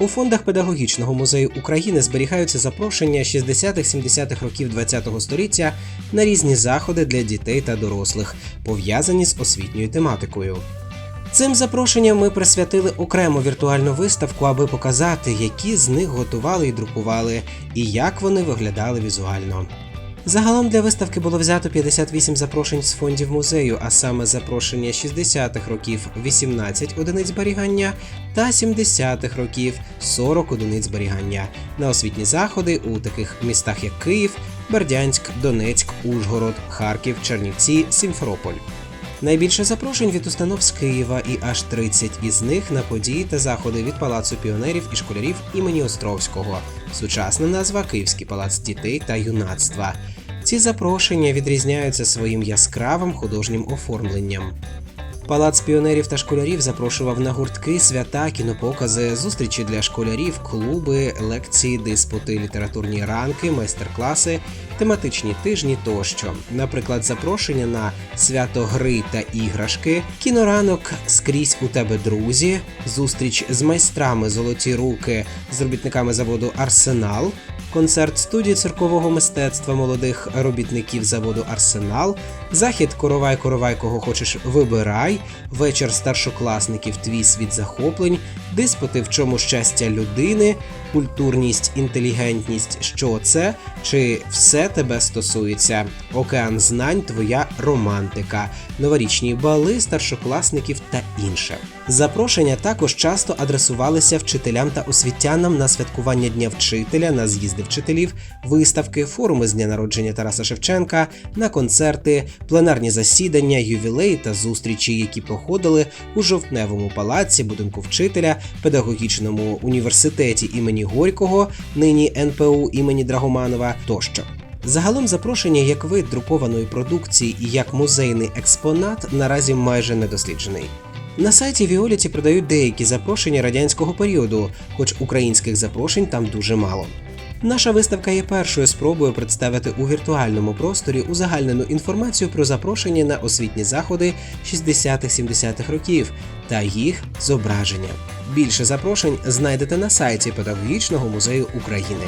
У фондах педагогічного музею України зберігаються запрошення 60-70-х років ХХ століття на різні заходи для дітей та дорослих, пов'язані з освітньою тематикою. Цим запрошенням ми присвятили окрему віртуальну виставку, аби показати, які з них готували і друкували, і як вони виглядали візуально. Загалом для виставки було взято 58 запрошень з фондів музею, а саме запрошення 60-х років 18 одиниць зберігання та 70-х років 40 одиниць зберігання на освітні заходи у таких містах, як Київ, Бердянськ, Донецьк, Ужгород, Харків, Чернівці, Сімферополь. Найбільше запрошень від установ з Києва і аж 30 із них на події та заходи від Палацу піонерів і школярів імені Островського. Сучасна назва Київський палац дітей та юнацтва. Ці запрошення відрізняються своїм яскравим художнім оформленням. Палац піонерів та школярів запрошував на гуртки, свята, кінопокази, зустрічі для школярів, клуби, лекції, диспути, літературні ранки, майстер-класи, тематичні тижні тощо. Наприклад, запрошення на свято гри та іграшки, кіноранок скрізь у тебе друзі, зустріч з майстрами золоті руки з робітниками заводу Арсенал. Концерт студії циркового мистецтва молодих робітників заводу Арсенал, захід Коровай Коровай, кого хочеш вибирай, вечір старшокласників Твій світ захоплень, диспути в чому щастя людини, культурність, інтелігентність, що це, чи все тебе стосується, океан знань, твоя романтика, новорічні бали старшокласників та інше. Запрошення також часто адресувалися вчителям та освітянам на святкування Дня вчителя, на з'їзди вчителів, виставки, форуми з дня народження Тараса Шевченка, на концерти, пленарні засідання, ювілеї та зустрічі, які проходили у жовтневому палаці, будинку вчителя, педагогічному університеті імені Горького, нині НПУ імені Драгоманова тощо. Загалом запрошення як вид друкованої продукції і як музейний експонат наразі майже не досліджений. На сайті Віоліті продають деякі запрошення радянського періоду, хоч українських запрошень там дуже мало. Наша виставка є першою спробою представити у віртуальному просторі узагальнену інформацію про запрошення на освітні заходи 60-70-х років та їх зображення. Більше запрошень знайдете на сайті Педагогічного музею України.